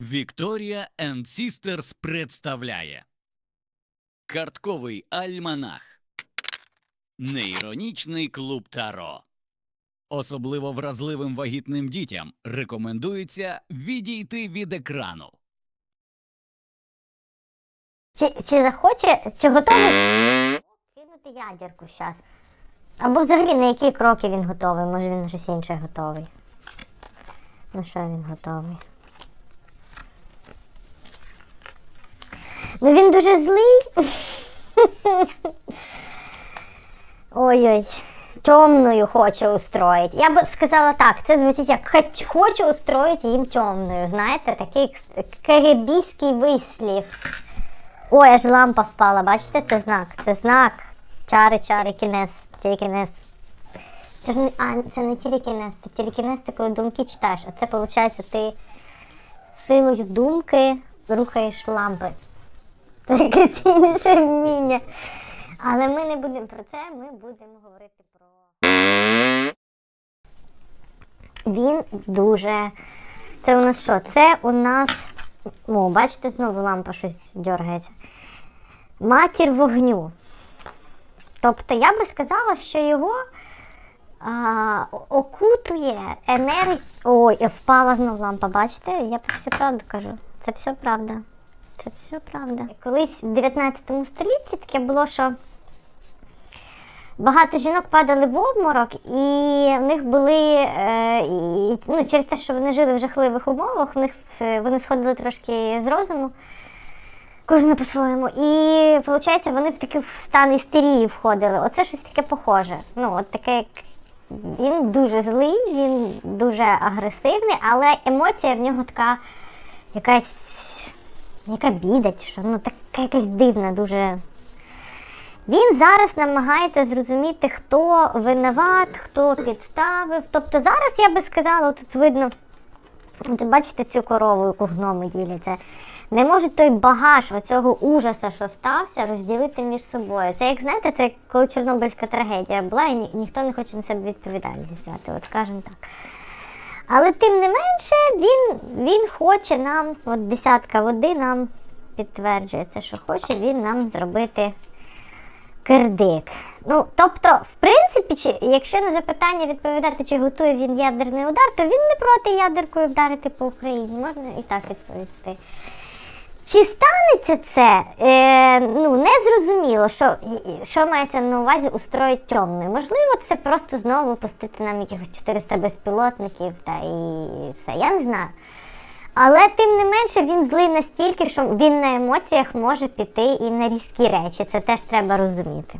Вікторія and Sisters представляє Картковий альманах Неіронічний клуб Таро. Особливо вразливим вагітним дітям рекомендується відійти від екрану. Чи, чи захоче, чи готовий кинути ядерку зараз? Або взагалі на які кроки він готовий? Може він на щось інше готовий? На що він готовий? Ну він дуже злий. Ой-ой. Темною хоче устроїть. Я б сказала так, це звучить як хочу устроїть їм темною. Знаєте, такий кагебійський вислів. Ой, аж лампа впала, бачите, це знак, це знак. Чари, чари, кінес, телекінез. Це ж не, а, це не телекінез, телекінез, це коли думки читаєш, а це виходить, ти силою думки рухаєш лампи. Інше вміння. Але ми не будемо про це, ми будемо говорити про. Він дуже. Це у нас що? Це у нас. О, бачите, знову лампа щось дергається. Матір вогню. Тобто я би сказала, що його а, окутує енергія. Ой, впала знову лампа, бачите? Я про все правду кажу. Це все правда. Це все правда. Колись в 19 столітті таке було, що багато жінок падали в обморок, і в них були е, і, ну, через те, що вони жили в жахливих умовах, в них е, вони сходили трошки з розуму. Кожна по-своєму. І виходить, вони в такий стан істерії входили. Оце щось таке похоже. Ну, от таке, як він дуже злий, він дуже агресивний, але емоція в нього така якась, яка біда, чи що, ну така якась дивна, дуже. Він зараз намагається зрозуміти, хто винуват, хто підставив. Тобто зараз я би сказала, тут видно, от бачите цю корову, яку гноми діляться. Не можуть той багаж оцього ужаса, що стався, розділити між собою. Це як знаєте, це коли Чорнобильська трагедія була, і ні, ніхто не хоче на себе відповідальність взяти, от скажімо так. Але тим не менше, він, він хоче нам, от десятка води нам підтверджується, що хоче він нам зробити кирдик. Ну, тобто, в принципі, чи, якщо на запитання відповідати, чи готує він ядерний удар, то він не проти ядеркою вдарити по Україні. Можна і так відповісти. Чи станеться це? Е, ну, не зрозуміло, що, що мається на увазі устроїть темною. Можливо, це просто знову пустити нам якихось 400 безпілотників та і все. Я не знаю. Але тим не менше він злий настільки, що він на емоціях може піти і на різкі речі. Це теж треба розуміти.